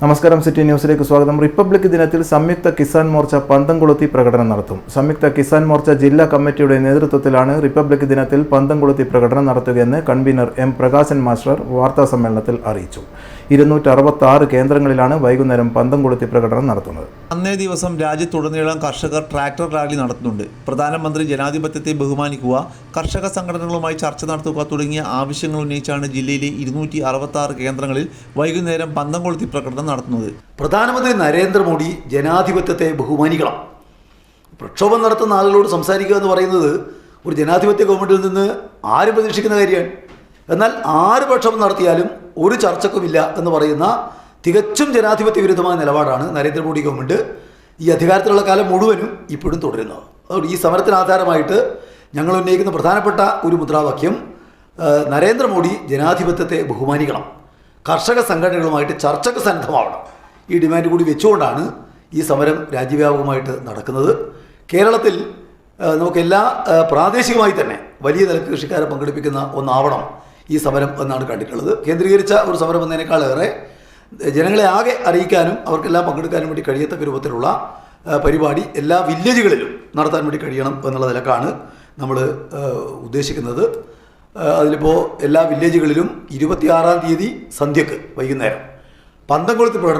നമസ്കാരം സിറ്റി ന്യൂസിലേക്ക് സ്വാഗതം. റിപ്പബ്ലിക് ദിനത്തിൽ സംയുക്ത കിസാൻ മോർച്ച പന്തംകുളത്തി പ്രകടനം നടത്തും. സംയുക്ത കിസാൻ മോർച്ച ജില്ലാ കമ്മിറ്റിയുടെ നേതൃത്വത്തിലാണ് റിപ്പബ്ലിക് ദിനത്തിൽ പന്തംകുളത്തി പ്രകടനം നടത്തുകയെന്ന് കൺവീനർ എം പ്രകാശൻ മാസ്റ്റർ വാർത്താ സമ്മേളനത്തിൽ അറിയിച്ചു. ഇരുന്നൂറ്റി അറുപത്തി ആറ് കേന്ദ്രങ്ങളിലാണ് വൈകുന്നേരം പന്തം കൊളുത്തി പ്രകടനം നടത്തുന്നത്. അന്നേ ദിവസം രാജ്യത്തുടനീളം കർഷകർ ട്രാക്ടർ റാലി നടത്തുന്നുണ്ട്. പ്രധാനമന്ത്രി ജനാധിപത്യത്തെ ബഹുമാനിക്കുക കർഷക സംഘടനകളുമായി ചർച്ച നടത്തുക തുടങ്ങിയ ആവശ്യങ്ങൾ ഉന്നയിച്ചാണ് ജില്ലയിലെ ഇരുന്നൂറ്റി അറുപത്തി ആറ് കേന്ദ്രങ്ങളിൽ വൈകുന്നേരം പന്തം കൊളുത്തി പ്രകടനം നടത്തുന്നത്. പ്രധാനമന്ത്രി നരേന്ദ്രമോദി ജനാധിപത്യത്തെ ബഹുമാനിക്കണം. പ്രക്ഷോഭം നടത്തുന്ന ആളുകളോട് സംസാരിക്കുക എന്ന് പറയുന്നത് ഒരു ജനാധിപത്യ ഗവൺമെന്റിൽ നിന്ന് ആര് പ്രതീക്ഷിക്കുന്ന കാര്യമാണ്. എന്നാൽ ആറ് പ്രക്ഷോഭം നടത്തിയാലും ഒരു ചർച്ചക്കുമില്ല എന്ന് പറയുന്ന തികച്ചും ജനാധിപത്യ വിരുദ്ധമായ നിലപാടാണ് നരേന്ദ്രമോദി ഗവൺമെന്റ് ഈ അധികാരത്തിലുള്ള കാലം മുഴുവനും ഇപ്പോഴും തുടരുന്നത്. അതുകൊണ്ട് ഈ സമരത്തിന് ആധാരമായിട്ട് ഞങ്ങൾ ഉന്നയിക്കുന്ന പ്രധാനപ്പെട്ട ഒരു മുദ്രാവാക്യം നരേന്ദ്രമോദി ജനാധിപത്യത്തെ ബഹുമാനിക്കണം. കർഷക സംഘടനകളുമായിട്ട് ചർച്ചയ്ക്ക് സന്നദ്ധമാവണം. ഈ ഡിമാൻഡ് കൂടി വെച്ചുകൊണ്ടാണ് ഈ സമരം രാജ്യവ്യാപകമായിട്ട് നടക്കുന്നത്. കേരളത്തിൽ നമുക്കെല്ലാ പ്രാദേശികമായി തന്നെ വലിയ നിലയ്ക്ക് കൃഷിക്കാരെ പങ്കെടുപ്പിക്കുന്ന ഒന്നാവണം. ഈ സമരം എന്നാണ് കണ്ടിട്ടുള്ളത്. കേന്ദ്രീകരിച്ച ഒരു സമരം എന്നതിനേക്കാളേറെ ജനങ്ങളെ ആകെ അറിയിക്കാനും അവർക്കെല്ലാം പങ്കെടുക്കാനും വേണ്ടി കഴിയത്തക്ക രൂപത്തിലുള്ള പരിപാടി എല്ലാ വില്ലേജുകളിലും നടത്താൻ വേണ്ടി കഴിയണം എന്നുള്ള നിലക്കാണ് നമ്മൾ ഉദ്ദേശിക്കുന്നത്. അതിലിപ്പോൾ എല്ലാ വില്ലേജുകളിലും ഇരുപത്തിയാറാം തീയതി സന്ധ്യക്ക് വൈകുന്നേരം. പന്തംകൊളുത്ത് പ്രകടനം